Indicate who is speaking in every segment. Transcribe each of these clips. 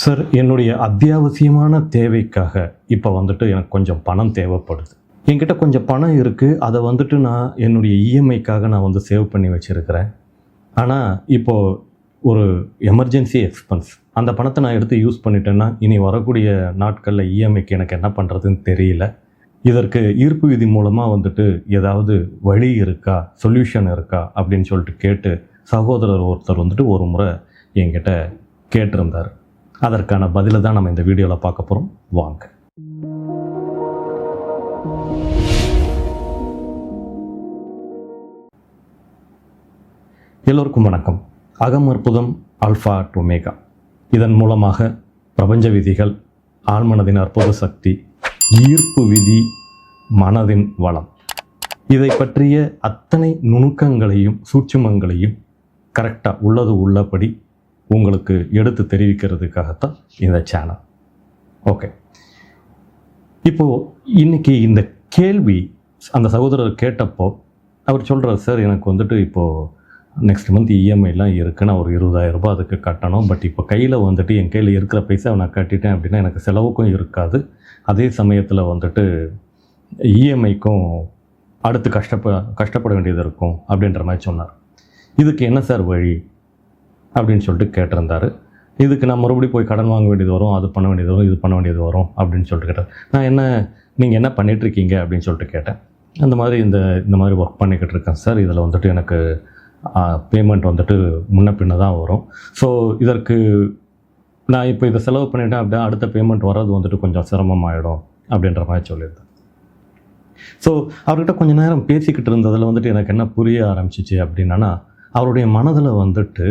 Speaker 1: Sir என்னுடைய அத்தியாவசியமான தேவைக்காக இப்போ வந்துட்டு எனக்கு கொஞ்சம் பணம் தேவைப்படுது. என்கிட்ட கொஞ்சம் பணம் இருக்குது அதை வந்துட்டு நான் என்னுடைய இஎம்ஐக்காக நான் வந்து சேவ் பண்ணி வச்சுருக்கிறேன். ஆனால் இப்போது ஒரு எமர்ஜென்சி எக்ஸ்பென்ஸ் அந்த பணத்தை நான் எடுத்து யூஸ் பண்ணிட்டேன்னா இனி வரக்கூடிய நாட்களில் இஎம்ஐக்கு எனக்கு என்ன பண்ணுறதுன்னு தெரியல. இதற்கு ஈர்ப்பு விதி மூலமாக வந்துட்டு ஏதாவது வழி இருக்கா சொல்யூஷன் இருக்கா அப்படின்னு சொல்லிட்டு கேட்டு சகோதரர் ஒருத்தர் வந்துட்டு ஒரு முறை என்கிட்ட கேட்டிருந்தார். அதற்கான பதிலை தான் நம்ம இந்த வீடியோவில் பார்க்க போகிறோம் வாங்க. எல்லோருக்கும் வணக்கம். அகம் அற்புதம் அல்ஃபா டொமேகா இதன் மூலமாக பிரபஞ்ச விதிகள் ஆழ்மனதின் அற்புத சக்தி ஈர்ப்பு விதி மனதின் வளம். இதை பற்றிய அத்தனை நுணுக்கங்களையும் சூட்சுமங்களையும் கரெக்டாக உள்ளது உள்ளபடி உங்களுக்கு எடுத்து தெரிவிக்கிறதுக்காகத்தான் இந்த சேனல் ஓகே இப்போது இன்னைக்கு இந்த கேள்வி அந்த சகோதரர் கேட்டப்போ அவர் சொல்கிறார் சார் எனக்கு வந்துட்டு இப்போது நெக்ஸ்ட் மந்த் இஎம்ஐலாம் இருக்குன்னா ஒரு இருபதாயிரம் ரூபாய் அதுக்கு கட்டணும். பட் இப்போ கையில் வந்துட்டு என் கையில் இருக்கிற பைசா நான் கட்டிட்டேன் அப்படின்னா எனக்கு செலவுக்கும் இருக்காது. அதே சமயத்தில் வந்துட்டு இஎம்ஐக்கும் அடுத்து கஷ்டப்ப கஷ்டப்பட வேண்டியது இருக்கும். அப்படின்ற மாதிரி சொன்னார். இதுக்கு என்ன சார் வழி? அப்படின்னு சொல்லிட்டு கேட்டிருந்தார். இதுக்கு நான் மறுபடியும் போய் கடன் வாங்க வேண்டியது வரும் அது பண்ண வேண்டியது வரும் இது பண்ண வேண்டியது வரும் அப்படின்னு சொல்லிட்டு கேட்டேன் நான் என்ன நீங்கள் என்ன பண்ணிகிட்ருக்கீங்க அப்படின்னு சொல்லிட்டு கேட்டேன். அந்த மாதிரி இந்த இந்த மாதிரி ஒர்க் பண்ணிக்கிட்டு இருக்கேன் சார் இதில் வந்துட்டு எனக்கு பேமெண்ட் வந்துட்டு முன்ன பின்ன தான் வரும். ஸோ இதற்கு நான் இப்போ இதை செலவு பண்ணிட்டேன் அப்படின்னா அடுத்த பேமெண்ட் வர்றது வந்துட்டு கொஞ்சம் சிரமமாயிடும் அப்படின்ற மாதிரி சொல்லியிருந்தேன். ஸோ அவர்கிட்ட கொஞ்ச நேரம் பேசிக்கிட்டு இருந்ததில் வந்துட்டு எனக்கு என்ன புரிய ஆரம்பிச்சிச்சு அப்படின்னா அவருடைய மனதில் வந்துட்டு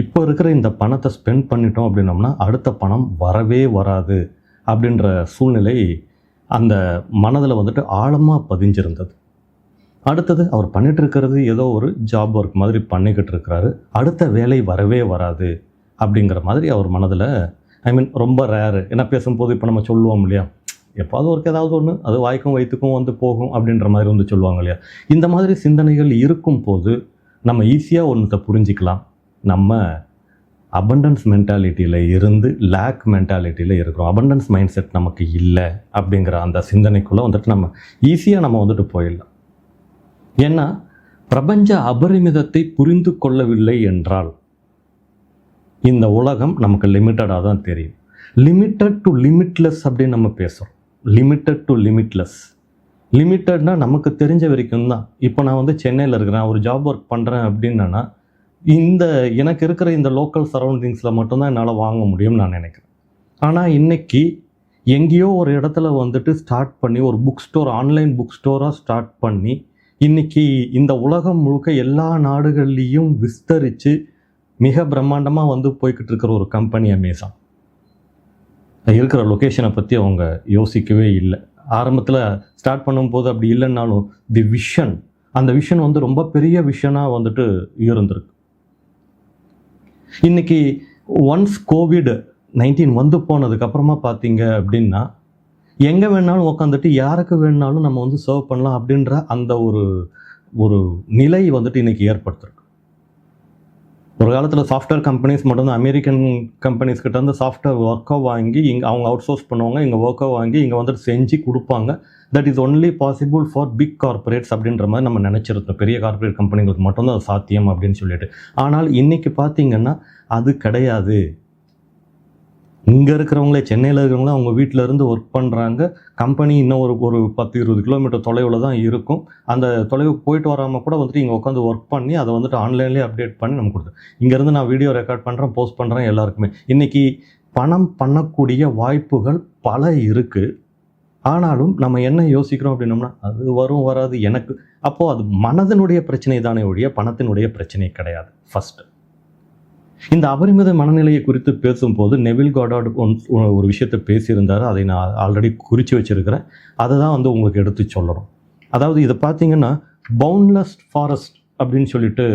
Speaker 1: இப்போ இருக்கிற இந்த பணத்தை ஸ்பெண்ட் பண்ணிட்டோம் அப்படின்னோம்னா அடுத்த பணம் வரவே வராது அப்படின்ற சூழ்நிலை அந்த மனதில் வந்துட்டு ஆழமாக பதிஞ்சிருந்தது. அடுத்தது அவர் பண்ணிகிட்டு இருக்கிறது ஏதோ ஒரு ஜாப் ஒர்க் மாதிரி பண்ணிக்கிட்டு இருக்கிறாரு. அடுத்த வேலை வரவே வராது அப்படிங்கிற மாதிரி அவர் மனதில் ஐ மீன் ரொம்ப ரேரு ஏன்னா பேசும்போது இப்போ நம்ம சொல்லுவோம் இல்லையா? எப்பாவது ஒர்க் ஏதாவது ஒன்று அது வாய்க்கும் வயிற்றுக்கும் வந்து போகும் அப்படின்ற மாதிரி வந்து சொல்லுவாங்க இல்லையா? இந்த மாதிரி சிந்தனைகள் இருக்கும் போது நம்ம ஈஸியாக ஒன்றத்தை புரிஞ்சிக்கலாம். நம்ம அபண்டன்ஸ் மென்டாலிட்டியில் இருந்து லேக் மென்டாலிட்டியில் இருக்கிறோம். அபண்டன்ஸ் மைண்ட் செட் நமக்கு இல்லை அப்படிங்கிற அந்த சிந்தனைக்குள்ளே வந்துட்டு நம்ம ஈஸியாக நம்ம வந்துட்டு போயிடலாம். ஏன்னா பிரபஞ்ச அபரிமிதத்தை புரிந்து கொள்ளவில்லை என்றால் இந்த உலகம் நமக்கு லிமிட்டடாக தான் தெரியும். லிமிட்டட் டு லிமிட்லெஸ் அப்படின்னு நம்ம பேசுகிறோம் லிமிட்டட் டு லிமிட்லெஸ் லிமிட்டட்னால் நமக்கு தெரிஞ்ச வரைக்கும் தான். இப்போ நான் வந்து சென்னையில் இருக்கிறேன். ஒரு ஜாப் ஒர்க் பண்ணுறேன் அப்படின்னா இந்த எனக்கு இருக்கிற இந்த லோக்கல் சரௌண்டிங்ஸில் மட்டும்தான் என்னால் வாங்க முடியும்னு நான் நினைக்கிறேன். ஆனால் இன்றைக்கி எங்கேயோ ஒரு இடத்துல வந்துட்டு ஸ்டார்ட் பண்ணி ஒரு புக் ஸ்டோர் ஆன்லைன் புக் ஸ்டோராக ஸ்டார்ட் பண்ணி இன்றைக்கி இந்த உலகம் முழுக்க எல்லா நாடுகள்லேயும் விஸ்தரித்து மிக பிரம்மாண்டமாக வந்து போய்கிட்டு இருக்கிற ஒரு கம்பெனி அமேசான் இருக்கிற லொக்கேஷனை பற்றி அவங்க யோசிக்கவே இல்லை. ஆரம்பத்தில் ஸ்டார்ட் பண்ணும்போது அப்படி இல்லைன்னாலும் தி விஷன் அந்த விஷன் வந்து ரொம்ப பெரிய விஷனாக வந்துட்டு இருந்திருக்கு. இன்றைக்கி ஒன்ஸ் கோவிட் நைன்டீன் வந்து போனதுக்கப்புறமா பார்த்தீங்க அப்படின்னா எங்கே வேணாலும் உட்காந்துட்டு யாருக்கு வேணாலும் நம்ம வந்து சர்வ் பண்ணலாம் அப்படின்ற அந்த ஒரு ஒரு நிலை வந்துட்டு இன்றைக்கி ஏற்படுத்திருக்கு. ஒரு காலத்தில் சாஃப்ட்வேர் கம்பெனிஸ் மட்டும்தான் அமெரிக்கன் கம்பெனிஸ் கிட்ட இருந்து சாஃப்ட்வேர் ஒர்க்கை வாங்கி இங்கே அவங்க அவுட் சோர்ஸ் பண்ணுவாங்க இங்கே ஒர்க்கை வாங்கி இங்கே வந்துட்டு செஞ்சு கொடுப்பாங்க. That is only possible for big corporates அப்படின்ற மாதிரி நம்ம நினச்சிருந்தோம் பெரிய கார்பரேட் கம்பெனிகளுக்கு மட்டும்தான் அது சாத்தியம் அப்படின்னு சொல்லிட்டு. ஆனால் இன்றைக்கி பார்த்தீங்கன்னா அது கிடையாது. இங்கே இருக்கிறவங்களே சென்னையில் இருக்கிறவங்களே அவங்க வீட்டிலேருந்து ஒர்க் பண்ணுறாங்க கம்பெனி இன்னும் ஒரு ஒரு பத்து இருபது கிலோமீட்டர் தொலைவில் தான் இருக்கும். அந்த தொலைவுக்கு போயிட்டு வராமல் கூட வந்துட்டு இங்கே உட்காந்து ஒர்க் பண்ணி அதை வந்துட்டு ஆன்லைன்லேயே அப்டேட் பண்ணி நம்ம கொடுத்தோம் இங்கேருந்து நான் வீடியோ ரெக்கார்ட் பண்ணுறேன் போஸ்ட் பண்ணுறேன் எல்லாருக்குமே. இன்றைக்கி பணம் பண்ணக்கூடிய வாய்ப்புகள் பல இருக்குது ஆனாலும் நம்ம என்ன யோசிக்கிறோம் அப்படின்னோம்னா அது வரும் வராது எனக்கு. அப்போது அது மனதினுடைய பிரச்சனை தானே ஒழிய பணத்தினுடைய பிரச்சனை கிடையாது. ஃபஸ்ட்டு இந்த அபரிமித மனநிலையை குறித்து பேசும்போது நெவில் காடாட் ஒரு விஷயத்தை பேசியிருந்தார். அதை நான் ஆல்ரெடி குறித்து வச்சிருக்கிறேன். அதை தான் வந்து உங்களுக்கு எடுத்து சொல்லணும். அதாவது இதை பார்த்தீங்கன்னா பவுன்லெஸ் ஃபாரஸ்ட் அப்படின்னு சொல்லிட்டு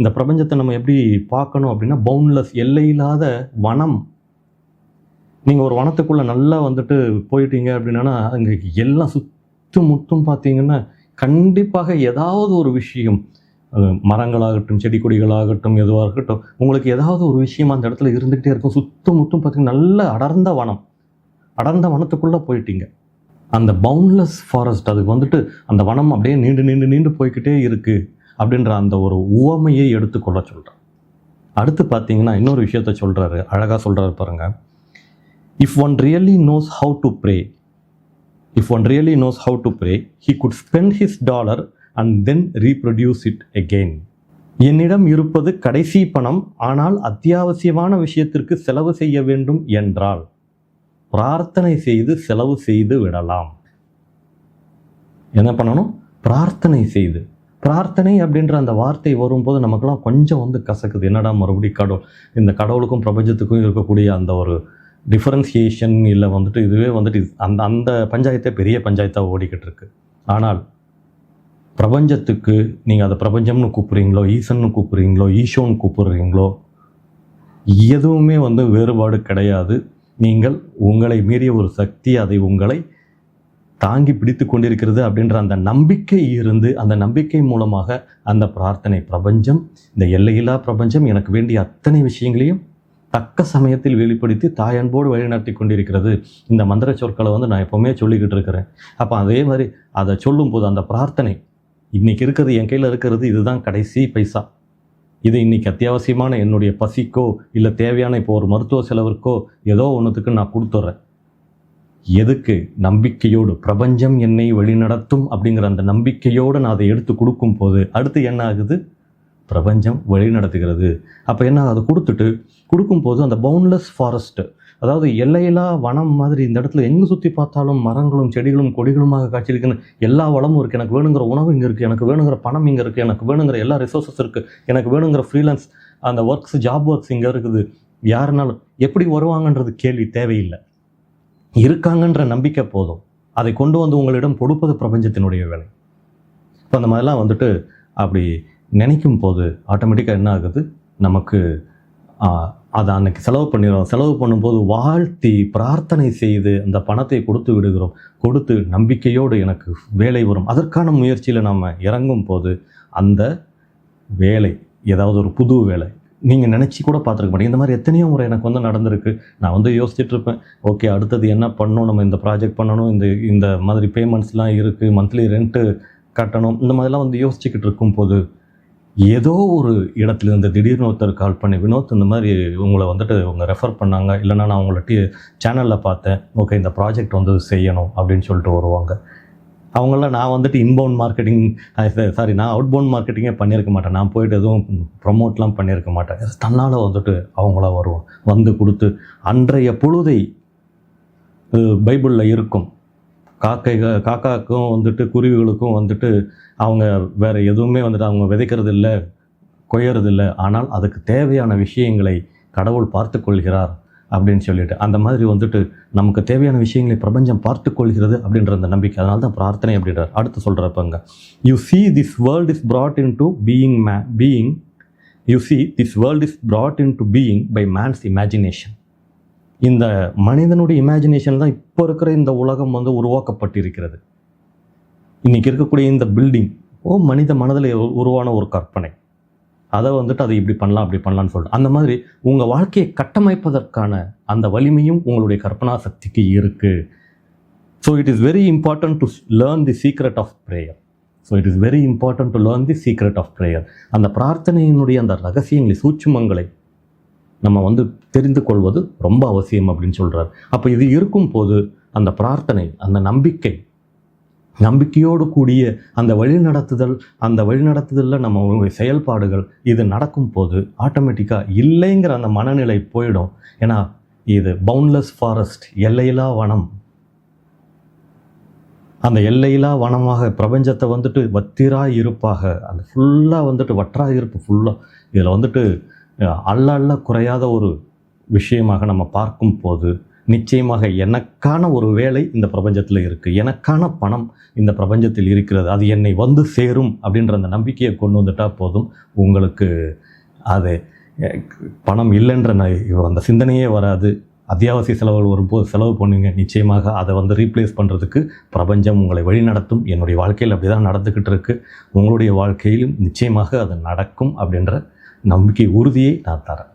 Speaker 1: இந்த பிரபஞ்சத்தை நம்ம எப்படி பார்க்கணும் அப்படின்னா பவுன்லெஸ் எல்லையில்லாத வனம் நீங்கள் ஒரு வனத்துக்குள்ளே நல்லா வந்துட்டு போயிட்டீங்க அப்படின்னா அங்கே எல்லாம் சுற்றும் முற்றும் பார்த்தீங்கன்னா கண்டிப்பாக ஏதாவது ஒரு விஷயம் மரங்களாகட்டும் செடி கொடிகளாகட்டும் எதுவாக இருக்கட்டும் உங்களுக்கு ஏதாவது ஒரு விஷயம் அந்த இடத்துல இருந்துக்கிட்டே இருக்கும். சுத்தம் முத்தும் பார்த்தீங்கன்னா நல்ல அடர்ந்த வனம். அடர்ந்த வனத்துக்குள்ளே போயிட்டீங்க. அந்த பவுண்ட்லெஸ் ஃபாரஸ்ட் அதுக்கு வந்துட்டு அந்த வனம் அப்படியே நீண்டு நீண்டு நீண்டு போய்க்கிட்டே இருக்குது அப்படின்ற அந்த ஒரு உவமையை எடுத்துக்கொள்ள சொல்கிறேன் அடுத்து பார்த்தீங்கன்னா இன்னொரு விஷயத்த சொல்கிறாரு அழகாக சொல்கிறாரு பாருங்கள் if one really knows how to pray if one really knows how to pray he could spend his dollar and then reproduce it again. என்னிடம் இருப்பது கடைசி பணம் ஆனால் அத்தியாவசியமான விஷயத்திற்கு செலவு செய்ய வேண்டும் என்றால் பிரார்த்தனை செய்து செலவு செய்து விடலாம். என்ன பண்ணணும்? பிரார்த்தனை செய்து. பிரார்த்தனை அப்படின்ற அந்த வார்த்தை வரும்போது நமக்கெல்லாம் கொஞ்சம் வந்து கசக்குது. என்னடா மறுபடியும் கடவுள் இந்த கடவுளுக்கும் பிரபஞ்சத்துக்கும் இருக்கக்கூடிய அந்த ஒரு டிஃபரன்சியேஷன் இல்லை வந்துட்டு இதுவே வந்துட்டு அந்த அந்த பஞ்சாயத்தே பெரிய பஞ்சாயத்தாக ஓடிக்கிட்டு இருக்கு ஆனால் பிரபஞ்சத்துக்கு நீங்கள் அதை பிரபஞ்சம்னு கூப்பிட்றீங்களோ ஈசன்னு கூப்பிட்றீங்களோ ஈஷோன்னு கூப்பிட்றீங்களோ எதுவுமே வந்து வேறுபாடு கிடையாது. நீங்கள் உங்களை மீறிய ஒரு சக்தி அதை உங்களை தாங்கி பிடித்து கொண்டிருக்கிறது அப்படின்ற அந்த நம்பிக்கை இருந்து அந்த நம்பிக்கை மூலமாக அந்த பிரார்த்தனை பிரபஞ்சம் இந்த எல்லையில்லா பிரபஞ்சம் எனக்கு வேண்டிய அத்தனை விஷயங்களையும் தக்க சமயத்தில் வெளிப்படுத்தி தாயன்போடு வழிநடத்தி கொண்டிருக்கிறது. இந்த மந்திர சொற்களை வந்து நான் எப்போவுமே சொல்லிக்கிட்டு இருக்கிறேன். அப்போ அதே மாதிரி அதை சொல்லும்போது அந்த பிரார்த்தனை இன்றைக்கி இருக்கிறது என் கையில் இருக்கிறது இதுதான் கடைசி பைசா. இது இன்றைக்கி அத்தியாவசியமான என்னுடைய பசிக்கோ இல்லை தேவையான இப்போ ஒரு மருத்துவ செலவிற்கோ ஏதோ ஒன்றுத்துக்கு நான் கொடுத்துட்றேன். எதுக்கு? நம்பிக்கையோடு. பிரபஞ்சம் என்னை வழிநடத்தும் அப்படிங்கிற அந்த நம்பிக்கையோடு நான் அதை எடுத்து கொடுக்கும் போது அடுத்து என்ன ஆகுது? பிரபஞ்சம் வழி நடத்துகிறது அப்போ என்ன அதை கொடுத்துட்டு கொடுக்கும்போது அந்த பவுண்ட்லெஸ் ஃபாரஸ்ட்டு அதாவது எல்லையில்லா வனம் மாதிரி இந்த இடத்துல எங்கே சுற்றி பார்த்தாலும் மரங்களும் செடிகளும் கொடிகளுமாக காட்சியிருக்குன்னு எல்லா வளமும் இருக்குது எனக்கு வேணுங்கிற உணவு இங்கே இருக்குது எனக்கு வேணுங்கிற பணம் இங்கே இருக்குது எனக்கு வேணுங்கிற எல்லா ரிசோர்ஸஸ் இருக்குது எனக்கு வேணுங்கிற ஃப்ரீலான்ஸ் அந்த ஒர்க்ஸ் ஜாப் ஒர்க்ஸ் இங்கே இருக்குது. யாருனாலும் எப்படி வருவாங்கன்றது கேள்வி தேவையில்லை. இருக்காங்கன்ற நம்பிக்கை போதும். அதை கொண்டு வந்து உங்களிடம் கொடுப்பது பிரபஞ்சத்தினுடைய வேலை. இப்போ அந்த மாதிரிலாம் வந்துட்டு அப்படி நினைக்கும் போது ஆட்டோமேட்டிக்காக என்ன ஆகுது? நமக்கு அதை அன்னைக்கு செலவு பண்ணிடுறோம். செலவு பண்ணும்போது வாழ்த்தி பிரார்த்தனை செய்து அந்த பணத்தை கொடுத்து விடுகிறோம். கொடுத்து நம்பிக்கையோடு எனக்கு வேலை வரும். அதற்கான முயற்சியில் நம்ம இறங்கும் போது அந்த வேலை ஏதாவது ஒரு புது வேலை நீங்கள் நினச்சி கூட பார்த்துருக்க மாட்டீங்க. இந்த மாதிரி எத்தனையோ முறை எனக்கு வந்து நடந்திருக்கு. நான் வந்து யோசிச்சுட்டு இருப்பேன். ஓகே அடுத்தது என்ன பண்ணணும்? நம்ம இந்த ப்ராஜெக்ட் பண்ணணும். இந்த இந்த மாதிரி பேமெண்ட்ஸ்லாம் இருக்குது மந்த்லி ரெண்ட்டு கட்டணும். இந்த மாதிரிலாம் வந்து யோசிச்சுக்கிட்டு இருக்கும்போது ஏதோ ஒரு இடத்துல இருந்து திடீர்னு ஒருத்தர் கால் பண்ணி வினோத் இந்த மாதிரி உங்களை வந்துட்டு இவங்க ரெஃபர் பண்ணாங்க. இல்லைன்னா நான் உங்களை டி சேனலில் பார்த்தேன். ஓகே இந்த ப்ராஜெக்ட் வந்து செய்யணும் அப்படின்னு சொல்லிட்டு வருவாங்க. அவங்களாம் நான் வந்துட்டு இன்பவுண்ட் மார்க்கெட்டிங் சாரி நான் அவுட்பவுண்ட் மார்க்கெட்டிங்கே பண்ணியிருக்க மாட்டேன். நான் போயிட்டு எதுவும் ப்ரொமோட்லாம் பண்ணியிருக்க மாட்டேன். தன்னால் வந்துட்டு அவங்களா வருவோம் வந்து கொடுத்து அன்றைய பொழுதை பைபிளில் இருக்கும். காக்கைகள் காக்காக்கும் வந்துட்டு குருவிகளுக்கும் வந்துட்டு அவங்க வேறு எதுவுமே வந்துட்டு அவங்க விதைக்கிறது இல்லை கொய்யறது இல்லை ஆனால் அதுக்கு தேவையான விஷயங்களை கடவுள் பார்த்து கொள்கிறார் அப்படின்னு சொல்லிட்டு அந்த மாதிரி வந்துட்டு நமக்கு தேவையான விஷயங்களை பிரபஞ்சம் பார்த்து கொள்கிறது அப்படின்ற அந்த நம்பிக்கை. அதனால தான் பிரார்த்தனை அப்படின்றார். அடுத்து சொல்கிறப்பங்க you see this world is brought into being may being you see this world is brought into being by man's imagination இந்த மனிதனுடைய இமேஜினேஷன் தான் இப்போ இருக்கிற இந்த உலகம் வந்து உருவாக்கப்பட்டிருக்கிறது. இன்னைக்கு இருக்கக்கூடிய இந்த பில்டிங் ஓ மனித மனதில் உருவான ஒரு கற்பனை. அதை வந்துட்டு அதை இப்படி பண்ணலாம் அப்படி பண்ணலான்னு சொல்லிட்டு. அந்த மாதிரி உங்கள் வாழ்க்கையை கட்டமைப்பதற்கான அந்த வலிமையும் உங்களுடைய கற்பனா சக்திக்கு இருக்குது so it is very important to learn the secret of prayer so it is very important to learn the secret of prayer அந்த பிரார்த்தனையினுடைய அந்த ரகசியங்களை சூட்சுமங்களை நம்ம வந்து தெரிந்து கொள்வது ரொம்ப அவசியம் அப்படின்னு சொல்கிறார் அப்போ இது இருக்கும் போது அந்த பிரார்த்தனை அந்த நம்பிக்கை நம்பிக்கையோடு கூடிய அந்த வழிநடத்துதல் அந்த வழிநடத்துதலில் நம்ம செயல்பாடுகள் இது நடக்கும் போது ஆட்டோமேட்டிக்காக இல்லைங்கிற அந்த மனநிலை போயிடும். ஏன்னா இது பவுண்ட்லெஸ் ஃபாரஸ்ட் எல்லையில்லா வனம். அந்த எல்லையில்லா வனமாக பிரபஞ்சத்தை வந்துட்டு வத்திராக இருப்பாக. அந்த ஃபுல்லாக வந்துட்டு வற்றா இருப்பு ஃபுல்லாக இதில் வந்துட்டு அஹ், அள்ள அள்ள குறையாத ஒரு விஷயமாக நம்ம பார்க்கும் போது நிச்சயமாக எனக்கான ஒரு வேலை இந்த பிரபஞ்சத்தில் இருக்குது எனக்கான பணம் இந்த பிரபஞ்சத்தில் இருக்கிறது. அது என்னை வந்து சேரும் அப்படின்ற அந்த நம்பிக்கையை கொண்டு வந்துட்டால் போதும். உங்களுக்கு அது பணம் இல்லைன்ற ந- அந்த சிந்தனையே வராது. அத்தியாவசிய செலவுகள் வரும்போது செலவு பண்ணுவீங்க நிச்சயமாக அதை வந்து ரீப்ளேஸ் பண்ணுறதுக்கு பிரபஞ்சம் உங்களை வழிநடத்தும் என்னுடைய வாழ்க்கையில் அப்படி தான் நடந்துக்கிட்டு இருக்குது உங்களுடைய வாழ்க்கையிலும் நிச்சயமாக அது நடக்கும் அப்படின்ற நம்பிக்கை உறுதியை நான் தரேன்.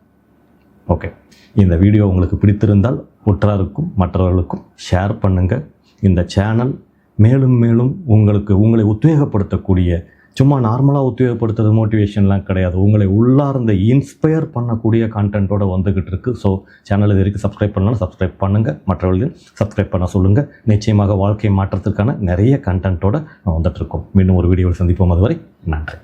Speaker 1: ஓகே இந்த வீடியோ உங்களுக்கு பிடித்திருந்தால் உற்றாருக்கும் மற்றவர்களுக்கும் ஷேர் பண்ணுங்கள் இந்த சேனல் மேலும் மேலும் உங்களுக்கு உங்களை உத்வேகப்படுத்தக்கூடிய சும்மா நார்மலாக உத்வேகப்படுத்துறது மோட்டிவேஷன்லாம் கிடையாது. உங்களை உள்ளார்ந்த இன்ஸ்பயர் பண்ணக்கூடிய கான்டென்ட்டோட வந்துக்கிட்டு இருக்குது ஸோ சேனல் இது வரைக்கும் சப்ஸ்கிரைப் பண்ணலாம் சப்ஸ்கிரைப் பண்ணுங்கள் மற்றவர்களையும் சப்ஸ்கிரைப் பண்ண சொல்லுங்கள் நிச்சயமாக வாழ்க்கை மாற்றத்திற்கான நிறைய கண்டென்ட்டோடு நான் வந்துட்டுருக்கோம் மீண்டும் ஒரு வீடியோவில் சந்திப்போம். அதுவரை நன்றி.